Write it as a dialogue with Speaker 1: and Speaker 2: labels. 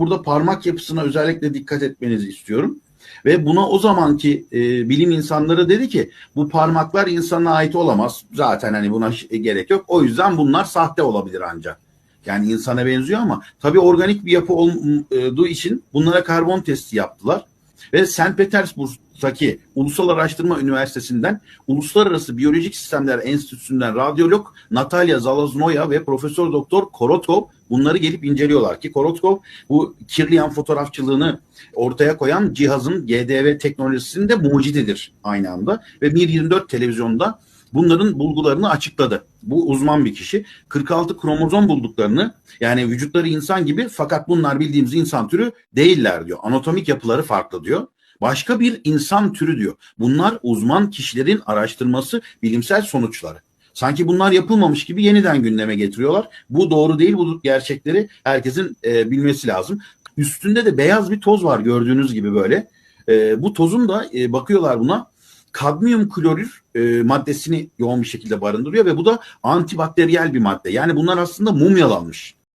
Speaker 1: Burada parmak yapısına özellikle dikkat etmenizi istiyorum. Ve buna o zamanki e, bilim insanları dedi ki bu parmaklar insana ait olamaz. Zaten hani buna ş- gerek yok. O yüzden bunlar sahte olabilir ancak. Yani insana benziyor ama tabii organik bir yapı olduğu için bunlara karbon testi yaptılar. Ve St. Petersburg'daki Ulusal Araştırma Üniversitesi'nden Uluslararası Biyolojik Sistemler Enstitüsü'nden radyolog Natalya Zalaznoya ve Profesör Doktor Korotkov bunları gelip inceliyorlar ki Korotkov bu Kirlian fotoğrafçılığını ortaya koyan cihazın GDV teknolojisinin de mucididir aynı anda ve 1.24 televizyonda bunların bulgularını açıkladı. Bu uzman bir kişi. 46 kromozom bulduklarını yani vücutları insan gibi fakat bunlar bildiğimiz insan türü değiller diyor. Anatomik yapıları farklı diyor. Başka bir insan türü diyor. Bunlar uzman kişilerin araştırması, bilimsel sonuçları. Sanki bunlar yapılmamış gibi yeniden gündeme getiriyorlar. Bu doğru değil, bu gerçekleri herkesin e, bilmesi lazım. Üstünde de beyaz bir toz var gördüğünüz gibi böyle. E, bu tozun da e, bakıyorlar buna kadmiyum klorür e, maddesini yoğun bir şekilde barındırıyor ve bu da antibakteriyel bir madde. Yani bunlar aslında mumyalanmış.